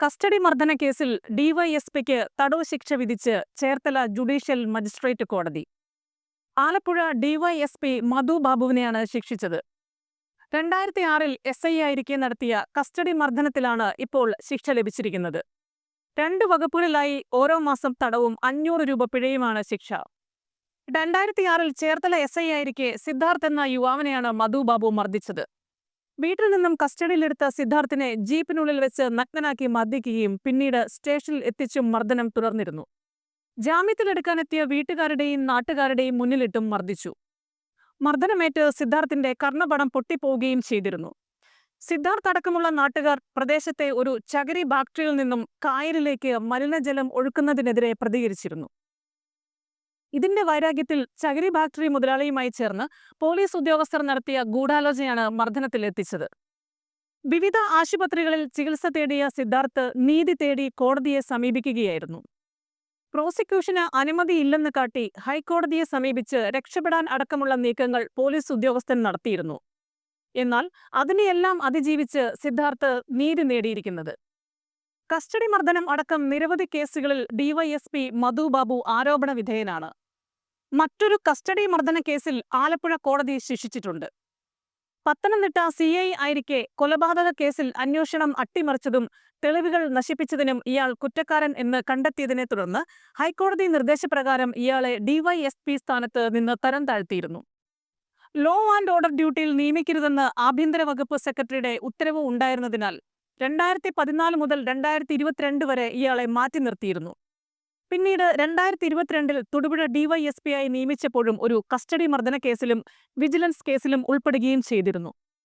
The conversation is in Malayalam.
കസ്റ്റഡി മർദ്ദന കേസിൽ ഡിവൈഎസ്പിക്ക് തടവ് ശിക്ഷ വിധിച്ച് ചേർത്തല ജുഡീഷ്യൽ മജിസ്ട്രേറ്റ് കോടതി. ആലപ്പുഴ ഡിവൈഎസ്പി മധു ബാബുവിനെയാണ് ശിക്ഷിച്ചത്. രണ്ടായിരത്തി ആറിൽ എസ് ഐ ആയിരിക്കെ നടത്തിയ കസ്റ്റഡി മർദ്ദനത്തിലാണ് ഇപ്പോൾ ശിക്ഷ ലഭിച്ചിരിക്കുന്നത്. രണ്ട് വകുപ്പുകളിലായി ഓരോ മാസം തടവും അഞ്ഞൂറ് രൂപ പിഴയുമാണ് ശിക്ഷ. രണ്ടായിരത്തി ആറിൽ ചേർത്തല എസ് ഐ ആയിരിക്കെ സിദ്ധാർത്ഥ് എന്ന യുവാവിനെയാണ് മധു ബാബു മർദ്ദിച്ചത്. വീട്ടിൽ നിന്നും കസ്റ്റഡിയിലെടുത്ത സിദ്ധാർത്ഥിനെ ജീപ്പിനുള്ളിൽ വെച്ച് നഗ്നനാക്കി മർദ്ദിക്കുകയും പിന്നീട് സ്റ്റേഷനിൽ എത്തിച്ചും മർദ്ദനം തുടർന്നിരുന്നു. ജാമ്യത്തിലെടുക്കാനെത്തിയ വീട്ടുകാരുടെയും നാട്ടുകാരുടെയും മുന്നിലിട്ടും മർദ്ദിച്ചു. മർദ്ദനമേറ്റ് സിദ്ധാർത്ഥിന്റെ കർണപടം പൊട്ടിപ്പോവുകയും ചെയ്തിരുന്നു. സിദ്ധാർത്ഥ് അടക്കമുള്ള നാട്ടുകാർ പ്രദേശത്തെ ഒരു ചകിരി ബാക്ടറിയിൽ നിന്നും കായലിലേക്ക് മലിനജലം ഒഴുക്കുന്നതിനെതിരെ പ്രതികരിച്ചിരുന്നു. ഇതിന്റെ വൈരാഗ്യത്തിൽ ചകിരി ഫാക്ടറി മുതലാളിയുമായി ചേർന്ന് പോലീസ് ഉദ്യോഗസ്ഥർ നടത്തിയ ഗൂഢാലോചനയാണ് മർദ്ദനത്തിലെത്തിച്ചത് വിവിധ ആശുപത്രികളിൽ ചികിത്സ തേടിയ സിദ്ധാർത്ഥ് നീതി തേടി കോടതിയെ സമീപിക്കുകയായിരുന്നു. പ്രോസിക്യൂഷന് അനുമതിയില്ലെന്ന് കാട്ടി ഹൈക്കോടതിയെ സമീപിച്ച് രക്ഷപ്പെടാൻ അടക്കമുള്ള നീക്കങ്ങൾ പോലീസ് ഉദ്യോഗസ്ഥൻ നടത്തിയിരുന്നു. എന്നാൽ അതിനെയെല്ലാം അതിജീവിച്ച് സിദ്ധാർത്ഥ് നീതി നേടിയിരിക്കുന്നത്. കസ്റ്റഡി മർദ്ദനം അടക്കം നിരവധി കേസുകളിൽ ഡിവൈഎസ്പി മധു ബാബു ആരോപണ വിധേയനാണ്. മറ്റൊരു കസ്റ്റഡി മർദ്ദന കേസിൽ ആലപ്പുഴ കോടതി ശിക്ഷിച്ചിട്ടുണ്ട്. പത്തനംതിട്ട സി ഐ ആയിരിക്കെ കൊലപാതക കേസിൽ അന്വേഷണം അട്ടിമറിച്ചതും തെളിവുകൾ നശിപ്പിച്ചതിനും ഇയാൾ കുറ്റക്കാരൻ എന്ന് കണ്ടെത്തിയതിനെ തുടർന്ന് ഹൈക്കോടതി നിർദ്ദേശപ്രകാരം ഇയാളെ ഡിവൈഎസ്പി സ്ഥാനത്ത് നിന്ന് തരം താഴ്ത്തിയിരുന്നു. ലോ ആൻഡ് ഓർഡർ ഡ്യൂട്ടിയിൽ നിയമിക്കരുതെന്ന് ആഭ്യന്തര വകുപ്പ് സെക്രട്ടറിയുടെ ഉത്തരവ് ഉണ്ടായിരുന്നതിനാൽ രണ്ടായിരത്തി പതിനാല് മുതൽ രണ്ടായിരത്തി ഇരുപത്തിരണ്ട് വരെ ഇയാളെ മാറ്റി നിർത്തിയിരുന്നു. പിന്നീട് രണ്ടായിരത്തി ഇരുപത്തിരണ്ടിൽ തൊടുപുഴ ഡിവൈഎസ്പിയായി നിയമിച്ചപ്പോഴും ഒരു കസ്റ്റഡി മർദ്ദന കേസിലും വിജിലൻസ് കേസിലും ഉൾപ്പെടുകയും ചെയ്തിരുന്നു.